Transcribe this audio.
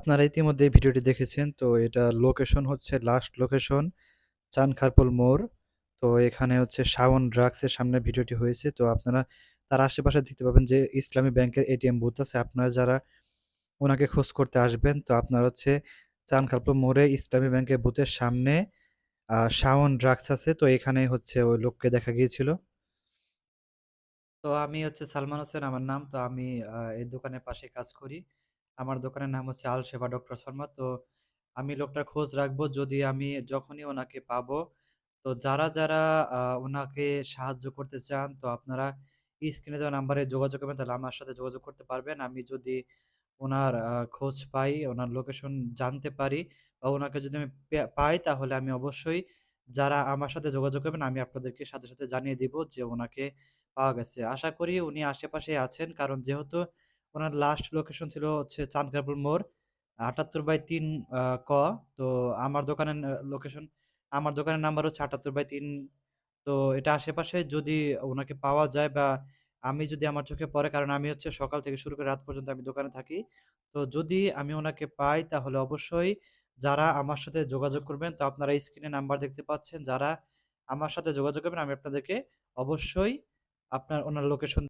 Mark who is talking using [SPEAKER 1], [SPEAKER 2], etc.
[SPEAKER 1] আপনারা ইতিমধ্যে এই ভিডিওটি দেখেছেন। তো এটা লোকেশন হচ্ছে লাস্ট লোকেশন চানখারপুল মোড়। তো এখানে হচ্ছে শাওন ড্রাগস এর সামনে ভিডিওটি হয়েছে। তো আপনারা তার আশেপাশে দেখতে পাবেন যে ইসলামী ব্যাংকের এটিএম বুথ আছে। আপনারা যারা ওনাকে খোঁজ করতে আসবেন, তো আপনারা হচ্ছে চানখারপুল মোড়ে ইসলামী ব্যাংকের বুথের সামনে শাওন ড্রাগস আছে। তো এখানেই হচ্ছে ওই লোককে দেখা গিয়েছিল। তো আমি হচ্ছে সালমান হোসেন, আমার নাম। তো আমি এই দোকানের পাশে কাজ করি। আমার দোকানের নাম হচ্ছে আল সেবা ডক্টরস ফার্মা। তো আমি লোকটার খোঁজ রাখব যদি আমি যখনই ওনাকে পাবো, তো যারা, যারা ওনাকে সাহায্য করতে চান তো আপনারা স্ক্রিনে দেওয়া নাম্বারে যোগাযোগ করবেন তাহলে আমার সাথে যোগাযোগ করতে পারবেন। আমি যদি ওনার খোঁজ পাই, ওনার লোকেশন জানতে পারি বা ওনাকে যদি আমি পাই তাহলে আমি অবশ্যই যারা আমার সাথে যোগাযোগ করবেন আমি আপনাদেরকে সাথে, সাথে জানিয়ে দিব যে ওনাকে পাওয়া গেছে। আশা করি উনি আশেপাশে আছেন। কারণ যেহেতু ওনার লাস্ট লোকেশন ছিল হচ্ছে চানখারপুল মোড়, আটাত্তর বাই তিন ক। তো আমার দোকানের লোকেশন আমার দোকানের নাম্বার হচ্ছে ৭৮/৩ তো এটা আশেপাশে যদি ওনাকে পাওয়া যায় বা আমি যদি আমার চোখে পড়ে, কারণ আমি হচ্ছে সকাল থেকে শুরু করে রাত পর্যন্ত আমি দোকানে থাকি। তো যদি আমি ওনাকে পাই, তাহলে অবশ্যই যারা আমার সাথে যোগাযোগ করবেন, তো আপনারা স্ক্রিনে নাম্বার দেখতে পাচ্ছেন। যারা আমার সাথে যোগাযোগ করবেন, আমি আপনাদেরকে অবশ্যই আপনার, ওনার লোকেশন